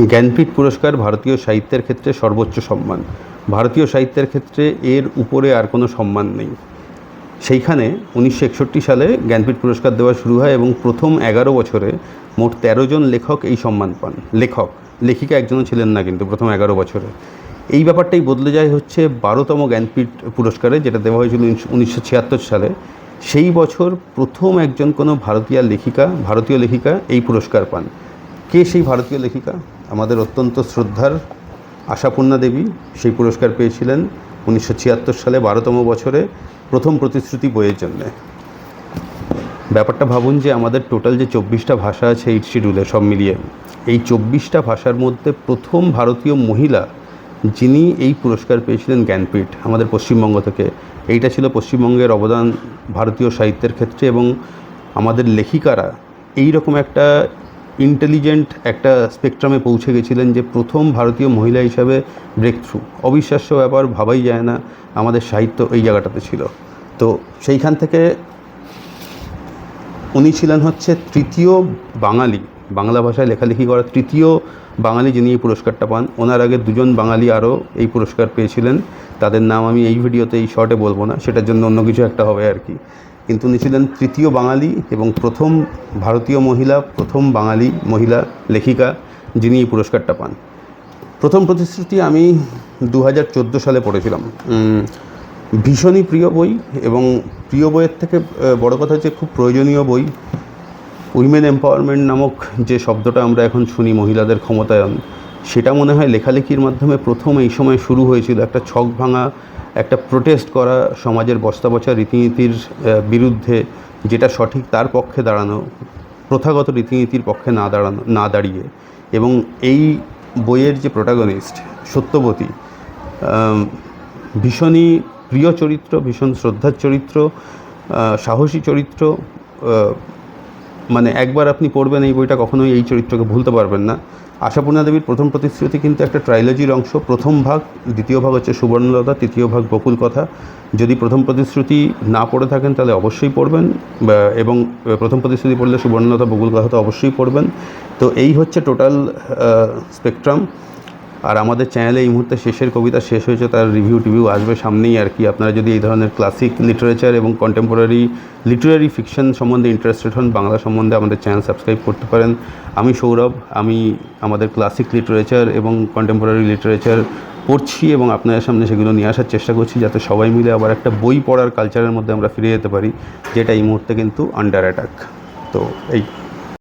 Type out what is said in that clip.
জ্ঞানপীঠ পুরস্কার ভারতীয় সাহিত্যের ক্ষেত্রে সর্বোচ্চ সম্মান। ভারতীয় সাহিত্যের ক্ষেত্রে এর উপরে আর কোনো সম্মান নেই। সেইখানে উনিশশো একষট্টি সালে জ্ঞানপীঠ পুরস্কার দেওয়া শুরু হয় এবং প্রথম এগারো বছরে মোট তেরো জন লেখক এই সম্মান পান। লেখক, লেখিকা একজনও ছিলেন না কিন্তু প্রথম এগারো বছরে। এই ব্যাপারটাই বদলে যায় হচ্ছে বারোতম জ্ঞানপীঠ পুরস্কারে যেটা দেওয়া হয়েছিল উনিশশো ছিয়াত্তর সালে। সেই বছর প্রথম একজন কোনো ভারতীয় লেখিকা ভারতীয় লেখিকা এই পুরস্কার পান। কে সেই ভারতীয় লেখিকা? আমাদের অত্যন্ত শ্রদ্ধার আশাপূর্ণা দেবী সেই পুরস্কার পেয়েছিলেন উনিশশো ছিয়াত্তর সালে বারোতম বছরে প্রথম প্রতিশ্রুতি বইয়ের জন্যে। ব্যাপারটা ভাবুন যে আমাদের টোটাল যে চব্বিশটা ভাষা আছে এইট শিডিউলে সব মিলিয়ে, এই চব্বিশটা ভাষার মধ্যে প্রথম ভারতীয় মহিলা যিনি এই পুরস্কার পেয়েছিলেন জ্ঞানপীঠ আমাদের পশ্চিমবঙ্গ থেকে। এইটা ছিল পশ্চিমবঙ্গের অবদান ভারতীয় সাহিত্যের ক্ষেত্রে এবং আমাদের লেখিকারা এই রকম একটা ইন্টেলিজেন্ট একটা স্পেকট্রামে পৌঁছে গেছিলেন যে প্রথম ভারতীয় মহিলা হিসাবে ব্রেক থ্রু অবিশ্বাস্য ব্যাপার, ভাবাই যায় না আমাদের সাহিত্য এই জায়গাটাতে ছিল। তো সেইখান থেকে উনি ছিলেন হচ্ছে তৃতীয় বাঙালি, বাংলা ভাষায় লেখালেখি করা তৃতীয় বাঙালি যিনি এই পুরস্কারটা পান। ওনার আগে দুজন বাঙালি আরও এই পুরস্কার পেয়েছিলেন। তাদের নাম আমি এই ভিডিওতে, এই শর্টে বলব না, সেটার জন্য অন্য কিছু একটা হবে আর কি। কিন্তু উনি ছিলেন তৃতীয় বাঙালি এবং প্রথম ভারতীয় মহিলা, প্রথম বাঙালি মহিলা লেখিকা যিনি এই পুরস্কারটা পান। প্রথম প্রতিশ্রুতি আমি দু হাজার চোদ্দ সালে পড়েছিলাম। ভীষণই প্রিয় বই এবং প্রিয় বইয়ের থেকে বড় কথা হচ্ছে খুব প্রয়োজনীয় বই। উইমেন এম্পাওয়ারমেন্ট নামক যে শব্দটা আমরা এখন শুনি মহিলাদের ক্ষমতায়ন সেটা মনে হয় লেখালেখির মাধ্যমে প্রথম এই সময় শুরু হয়েছিল একটা ছক ভাঙা, একটা প্রোটেস্ট করা সমাজের বস্তা বচা রীতিনীতির বিরুদ্ধে যেটা সঠিক তার পক্ষে দাঁড়ানো, প্রথাগত রীতিনীতির পক্ষে না দাঁড়ানো, না দাঁড়িয়ে। এবং এই বইয়ের যে প্রোটাগনিস্ট সত্যবতী ভীষণই প্রিয় চরিত্র, ভীষণ শ্রদ্ধার চরিত্র সাহসী চরিত্র মানে একবার আপনি পড়বেন এই বইটা কখনোই এই চরিত্রকে ভুলতে পারবেন না। আশাপূর্ণা দেবীর প্রথম প্রতিশ্রুতি কিন্তু একটা ট্রাইলজির অংশ। প্রথম ভাগ, দ্বিতীয় ভাগ হচ্ছে সুবর্ণলতা, তৃতীয় ভাগ বকুল কথা। যদি প্রথম প্রতিশ্রুতি না পড়ে থাকেন, তাহলে অবশ্যই পড়বেন। এবং প্রথম প্রতিশ্রুতি পড়লে সুবর্ণলতা, বকুল কথা তো অবশ্যই পড়বেন। তো এই হচ্ছে টোটাল স্পেকট্রাম আর আমাদের চ্যানেলে এই মুহূর্তে শেষের কবিতা শেষ হয়েছে, তার রিভিউ টিভিউ আসবে সামনেই আর কি। আপনারা যদি এই ধরনের ক্লাসিক লিটারেচার এবং কন্টেম্পোরারি লিটারারি ফিকশন সম্বন্ধে ইন্টারেস্টেড হন, বাংলা সম্বন্ধে আমাদের চ্যানেল সাবস্ক্রাইব করতে পারেন। আমি সৌরভ, আমি আমাদের ক্লাসিক লিটারেচার এবং কন্টেম্পোরারি লিটারেচার পড়ছি এবং আপনাদের সামনে সেগুলো নিয়ে আসার চেষ্টা করছি, যাতে সবাই মিলে আবার একটা বই পড়ার কালচারের মধ্যে আমরা ফিরে যেতে পারি, যেটা এই মুহূর্তে কিন্তু আন্ডার অ্যাটাক তো এই